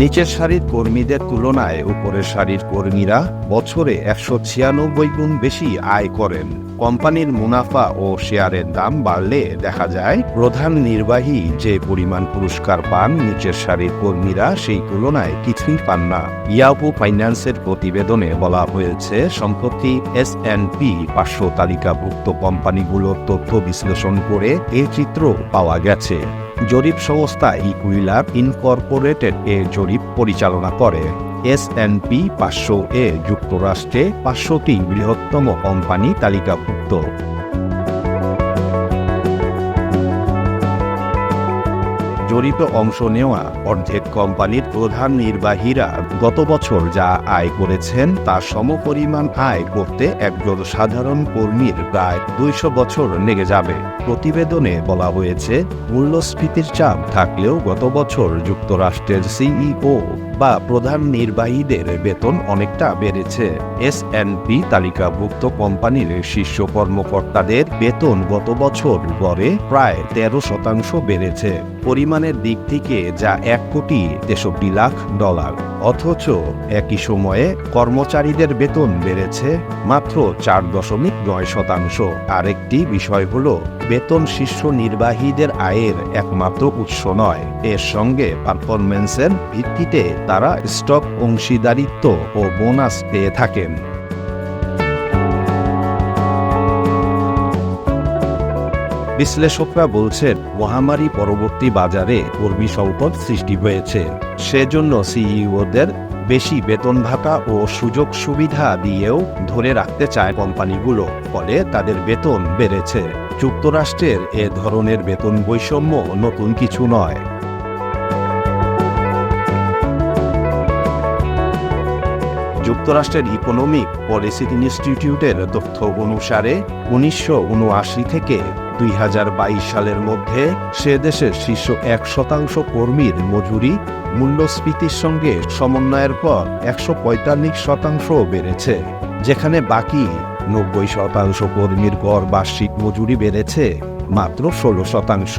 নিচের সারির কর্মীদের তুলনায় উপরের সারির কর্মীরা বছরে একশো ছিয়ানব্বই গুণ বেশি আয় করেন। কোম্পানির মুনাফা ও শেয়ারের দাম বাড়লে দেখা যায়, প্রধান নির্বাহী যে পরিমাণ পুরস্কার পান নিচের সারির কর্মীরা সেই তুলনায় কিছুই পান না। ইয়াপু ফাইন্যান্সের প্রতিবেদনে বলা হয়েছে, সম্প্রতি এস এন পি পাঁচশো তালিকাভুক্ত কোম্পানিগুলোর তথ্য বিশ্লেষণ করে এই চিত্র পাওয়া গেছে। জরিপ সংস্থা ইকুইলার ইনকর্পোরেটেড এ জরিপ পরিচালনা করে। এস এন পি পাঁচশো এ যুক্তরাষ্ট্রে পাঁচশোটি বৃহত্তম কোম্পানি তালিকাভুক্ত। জরিপে অংশ নেওয়া অর্ধেক কোম্পানির প্রধান নির্বাহীরা গত বছর যা আয় করেছেন তার সমপরিমাণ আয় করতে একজন সাধারণ কর্মীর প্রায় দুইশো বছর লেগে যাবে। প্রতিবেদনে বলা হয়েছে, মূল্যস্ফীতির চাপ থাকলেও গত বছর যুক্তরাষ্ট্রের সিইও বা প্রধান নির্বাহীদের বেতন অনেকটা বেড়েছে। এস পি তালিকাভুক্ত কোম্পানির শীর্ষ কর্মকর্তাদের বেতন গত বছর গড়ে প্রায় তেরো শতাংশ বেড়েছে। পরিমাণের দিক থেকে যা এক কোটি তেষট্টি লাখ ডলার। অথচ একই সময়ে কর্মচারীদের বেতন বেড়েছে মাত্র চার দশমিক নয় শতাংশ। আরেকটি বিষয় হল, বেতন শীর্ষ নির্বাহীদের আয়ের একমাত্র উৎস নয়। এর সঙ্গে পারফরমেন্সের ভিত্তিতে তারা স্টক অংশীদারিত্ব ও বোনাস পেয়ে থাকেন। বিশ্লেষকরা বলছেন, মহামারী পরবর্তী বাজারে কর্মী সংকট সৃষ্টি হয়েছে। সেজন্য সিইওদের বেশি বেতন ভাতা ও সুযোগ সুবিধা দিয়েও ধরে রাখতে চায় কোম্পানিগুলো, ফলে তাদের বেতন বেড়েছে। যুক্তরাষ্ট্রের এ ধরনের বেতন বৈষম্য নতুন কিছু নয়। যুক্তরাষ্ট্রের ইকোনমিক পলিসি ইনস্টিটিউটের তথ্য অনুসারে, উনিশশো উনআশি থেকে দুই সালের মধ্যে সে দেশের শীর্ষ এক শতাংশ কর্মীর মজুরি মূল্যস্ফীতির সঙ্গে সমন্বয়ের পর একশো পঁয়তাল্লিশ শতাংশ বেড়েছে, যেখানে বাকি নব্বই শতাংশ কর্মীর গড় বার্ষিক মজুরি বেড়েছে মাত্র ষোলো শতাংশ।